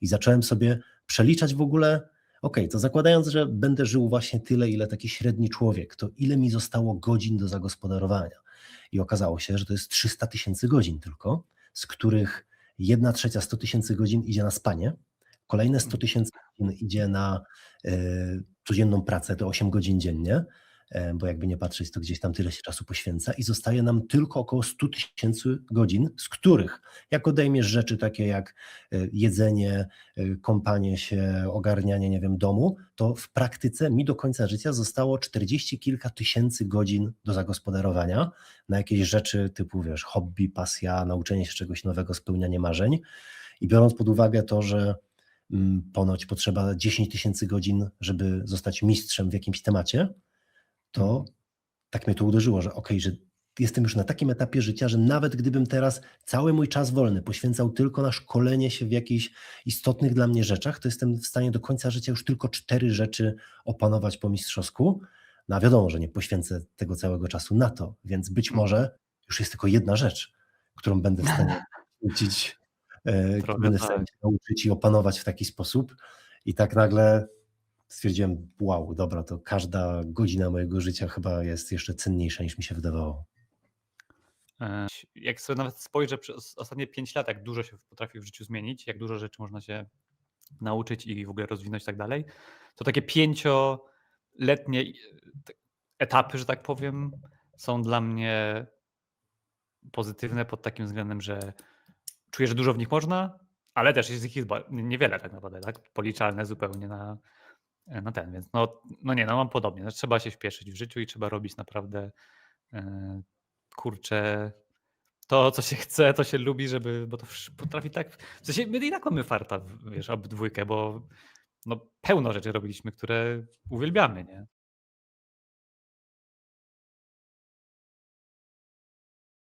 I zacząłem sobie przeliczać w ogóle, okej, to zakładając, że będę żył właśnie tyle, ile taki średni człowiek, to ile mi zostało godzin do zagospodarowania? I okazało się, że to jest 300 tysięcy godzin tylko, z których 1 trzecia 100 tysięcy godzin idzie na spanie, kolejne 100 tysięcy godzin idzie na e, codzienną pracę, to 8 godzin dziennie, bo jakby nie patrzeć, to gdzieś tam tyle się czasu poświęca i zostaje nam tylko około 100 tysięcy godzin, z których jak odejmiesz rzeczy takie jak e, jedzenie, e, kąpanie się, ogarnianie, nie wiem, domu, to w praktyce mi do końca życia zostało 40 kilka tysięcy godzin do zagospodarowania na jakieś rzeczy typu, wiesz, hobby, pasja, nauczenie się czegoś nowego, spełnianie marzeń. I biorąc pod uwagę to, że mm, ponoć potrzeba 10 tysięcy godzin, żeby zostać mistrzem w jakimś temacie, to tak mnie to uderzyło, że okej, że jestem już na takim etapie życia, że nawet gdybym teraz cały mój czas wolny poświęcał tylko na szkolenie się w jakichś istotnych dla mnie rzeczach, to jestem w stanie do końca życia już tylko cztery rzeczy opanować po mistrzowsku. No a wiadomo, że nie poświęcę tego całego czasu na to, więc być może już jest tylko jedna rzecz, którą będę w stanie uczyć, e, będę w stanie tak. się nauczyć i opanować w taki sposób. I tak nagle stwierdziłem, wow, dobra, to każda godzina mojego życia chyba jest jeszcze cenniejsza niż mi się wydawało. E, Jak sobie nawet spojrzę przez ostatnie 5 lat, jak dużo się potrafi w życiu zmienić, jak dużo rzeczy można się nauczyć i w ogóle rozwinąć i tak dalej, to takie pięcioletnie e, etapy, że tak powiem, są dla mnie pozytywne pod takim względem, że czuję, że dużo w nich można, ale też jest ich niewiele tak naprawdę, tak? Policzalne zupełnie na, na ten, więc no, no nie, no mam podobnie, że trzeba się wpieszyć w życiu i trzeba robić naprawdę e, kurczę to, co się chce, to się lubi, żeby, bo to potrafi tak, w sensie my i tak mamy farta, wiesz, obydwójkę, bo no pełno rzeczy robiliśmy, które uwielbiamy, nie?